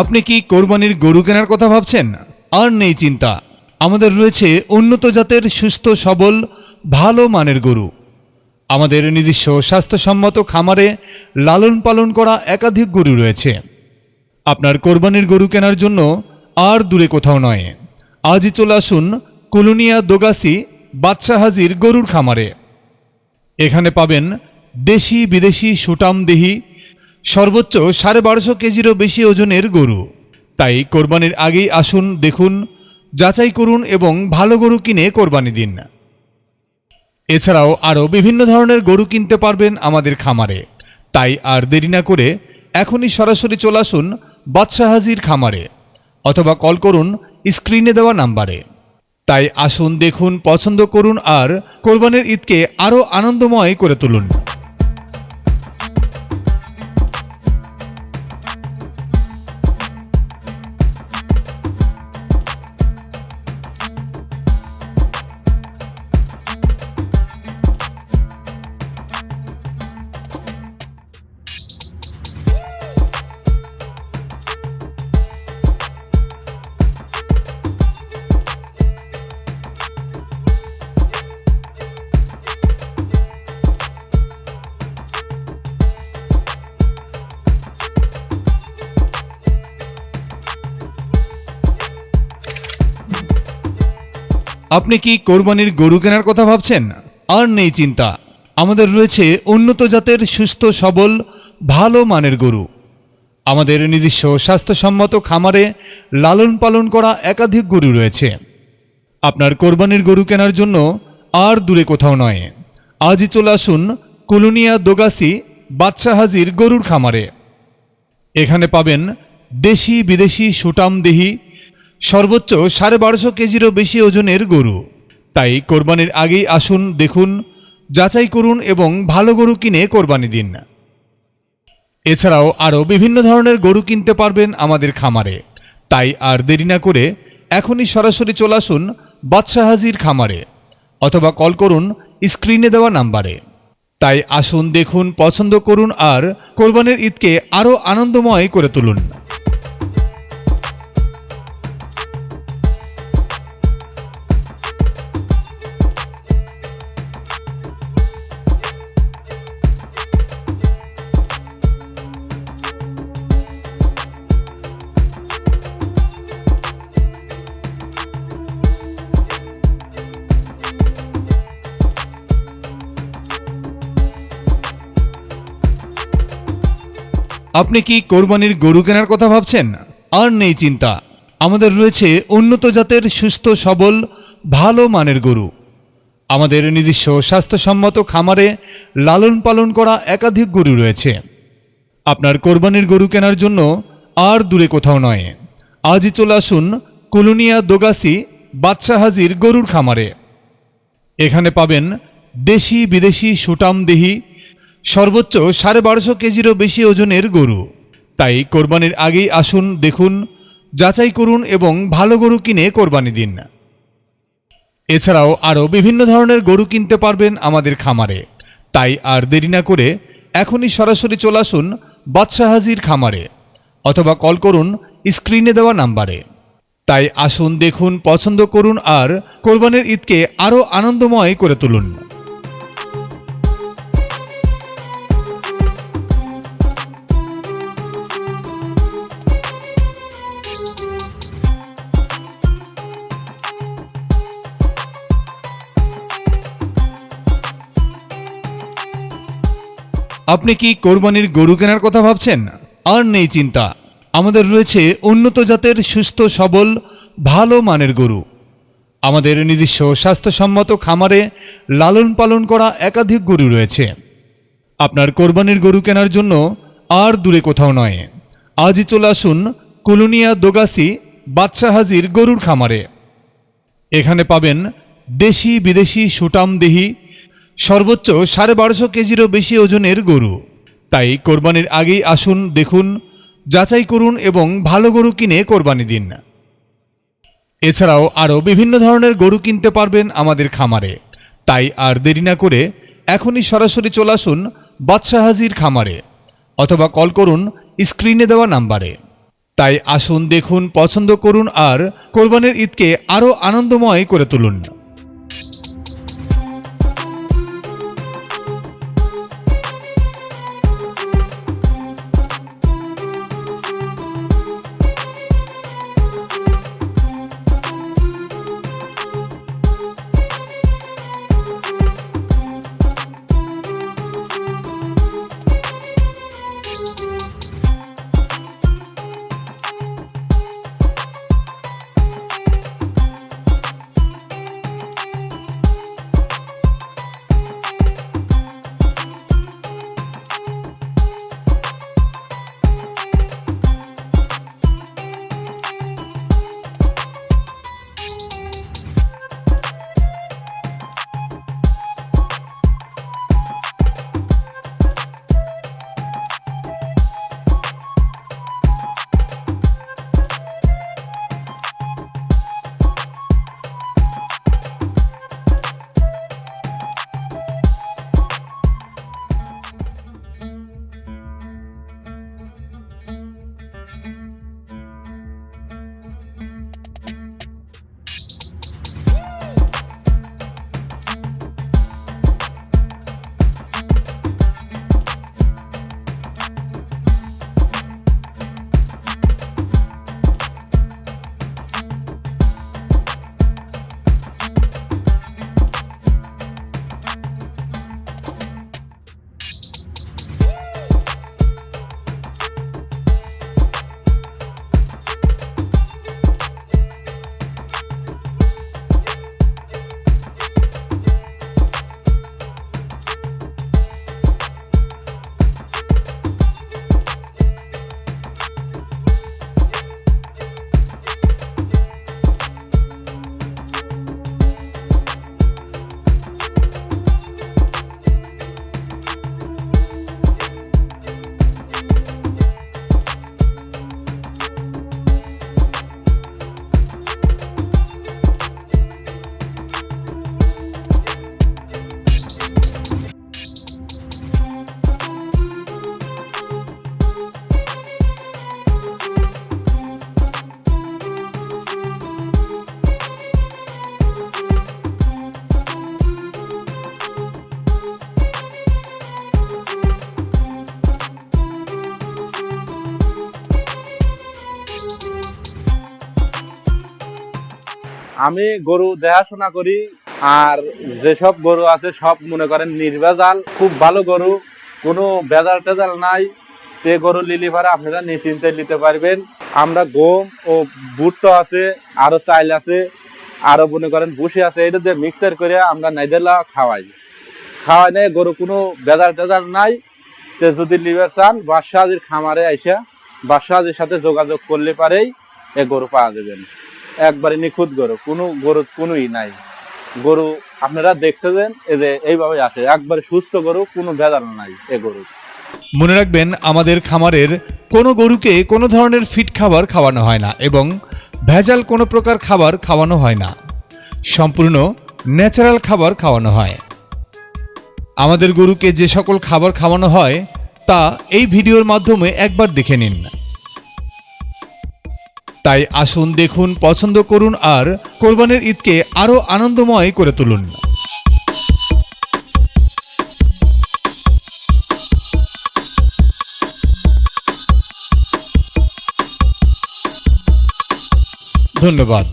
আপনি কি কোরবানির গরু কেনার কথা ভাবছেন? আর নেই চিন্তা। আমাদের রয়েছে উন্নত জাতের, সুস্থ, সবল, ভালো মানের গরু। আমাদের নিজস্ব স্বাস্থ্যসম্মত খামারে লালন পালন করা একাধিক গরু রয়েছে। আপনার কোরবানির গরু কেনার জন্য আর দূরে কোথাও নয়। আজই চলে আসুন কুলুনিয়া দোগাসি বাদশাহ হাজির গরুর খামারে। এখানে পাবেন দেশি বিদেশি সুটাম দেহি সর্বোচ্চ সাড়ে বারোশো কেজিরও বেশি ওজনের গরু। তাই কোরবানির আগেই আসুন, দেখুন, যাচাই করুন এবং ভালো গরু কিনে কোরবানি দিন। এছাড়াও আরও বিভিন্ন ধরনের গরু কিনতে পারবেন আমাদের খামারে। তাই আর দেরি না করে এখনই সরাসরি চলে আসুন বাদশাহ হাজির খামারে অথবা কল করুন স্ক্রিনে দেওয়া নাম্বারে। তাই আসুন, দেখুন, পছন্দ করুন আর কোরবানির ঈদকে আরও আনন্দময় করে তুলুন। আপনি কি কোরবানির গরু কেনার কথা ভাবছেন? আর নেই চিন্তা। আমাদের রয়েছে উন্নত জাতের, সুস্থ, সবল, ভালো মানের গরু। আমাদের নিজস্ব স্বাস্থ্যসম্মত খামারে লালন পালন করা একাধিক গরু রয়েছে। আপনার কোরবানির গরু কেনার জন্য আর দূরে কোথাও নয়। আজই চলে আসুন কুলুনিয়া দোগাসি বাদশাহ হাজির গরুর খামারে। এখানে পাবেন দেশি বিদেশি সুটাম দেহি সর্বোচ্চ সাড়ে বারোশো কেজিরও বেশি ওজনের গরু। তাই কোরবানির আগেই আসুন, দেখুন, যাচাই করুন এবং ভালো গরু কিনে কোরবানি দিন। এছাড়াও আরও বিভিন্ন ধরনের গরু কিনতে পারবেন আমাদের খামারে। তাই আর দেরি না করে এখনই সরাসরি চলে আসুন বাদশাহ হাজির খামারে অথবা কল করুন স্ক্রিনে দেওয়া নাম্বারে। তাই আসুন, দেখুন, পছন্দ করুন আর কোরবানির ঈদকে আরও আনন্দময় করে তুলুন। আপনি কি কোরবানির গরু কেনার কথা ভাবছেন? আর নেই চিন্তা। আমাদের রয়েছে উন্নত জাতের, সুস্থ, সবল, ভালো মানের গরু। আমাদের নিজস্ব স্বাস্থ্যসম্মত খামারে লালন পালন করা একাধিক গরু রয়েছে। আপনার কোরবানির গরু কেনার জন্য আর দূরে কোথাও নয়। আজই চলে আসুন কুলুনিয়া দোগাসি বাদশাহ হাজির গরুর খামারে। এখানে পাবেন দেশি বিদেশি সুটাম দেহি সর্বোচ্চ সাড়ে বারোশো কেজিরও বেশি ওজনের গরু। তাই কোরবানির আগেই আসুন, দেখুন, যাচাই করুন এবং ভালো গরু কিনে কোরবানি দিন। এছাড়াও আরও বিভিন্ন ধরনের গরু কিনতে পারবেন আমাদের খামারে। তাই আর দেরি না করে এখনই সরাসরি চলে আসুন বাদশাহ হাজির খামারে অথবা কল করুন স্ক্রিনে দেওয়া নাম্বারে। তাই আসুন, দেখুন, পছন্দ করুন আর কোরবানির ঈদকে আরও আনন্দময় করে তুলুন। আপনি কি কোরবানির গরু কেনার কথা ভাবছেন? আর নেই চিন্তা। আমাদের রয়েছে উন্নত জাতের, সুস্থ, সবল, ভালো মানের গরু। আমাদের নিজস্ব স্বাস্থ্যসম্মত খামারে লালন পালন করা একাধিক গরু রয়েছে। আপনার কোরবানির গরু কেনার জন্য আর দূরে কোথাও নয়। আজই চলে আসুন কুলুনিয়া দোগাসি বাদশাহ হাজির গরুর খামারে। এখানে পাবেন দেশি বিদেশি সুটাম দেহি সর্বোচ্চ সাড়ে বারোশো কেজিরও বেশি ওজনের গরু। তাই কোরবানির আগেই আসুন, দেখুন, যাচাই করুন এবং ভালো গরু কিনে কোরবানি দিন। এছাড়াও আরও বিভিন্ন ধরনের গরু কিনতে পারবেন আমাদের খামারে। তাই আর দেরি না করে এখনই সরাসরি চলে আসুন বাদশাহ হাজির খামারে অথবা কল করুন স্ক্রিনে দেওয়া নাম্বারে। তাই আসুন, দেখুন, পছন্দ করুন আর কোরবানির ঈদকে আরও আনন্দময় করে তুলুন। আমি গরু দেখাশোনা করি, আর যেসব গরু আছে সব মনে করেন নির্ভেজাল, খুব ভালো গরু, কোনো ভেজাল টেজাল নাই তে গরু লিলি ভাড়া আপনারা নিশ্চিন্তে নিতে পারবেন। আমরা গম ও ভুট্টো আছে, আরও চাইল আছে, আরও মনে করেন ভুসি আছে, এটা দিয়ে মিক্সার করে আমরা নাইদেলা খাওয়াই। খাওয়াই নেই, গরু কোনো ভেজাল টেজাল নাই তে যদি লিভার চান, বাদশাহির খামারে আইসা, বাদশাহির সাথে যোগাযোগ করলে পারেই এ গরু পাওয়া যাবেন একবারে নিখুঁত গরু, কোনো গরু কোনোই নাই। গরু আপনারা দেখছেন এই যে এইভাবে আসে একবারে সুস্থ গরু, কোনো ভেজাল নাই এ গরু মনে রাখবেন, আমাদের খামারের কোনো গরুকে কোনো ধরনের ফিট খাবার খাওয়ানো হয় না এবং ভেজাল কোনো প্রকার খাবার খাওয়ানো হয় না। সম্পূর্ণ ন্যাচারাল খাবার খাওয়ানো হয়। আমাদের গরুকে যে সকল খাবার খাওয়ানো হয়, তা এই ভিডিওর মাধ্যমে একবার দেখে নিন। তাই আসুন দেখুন পছন্দ করুন আর কোরবানির ঈদকে আরও আনন্দময় করে তুলুন। ধন্যবাদ।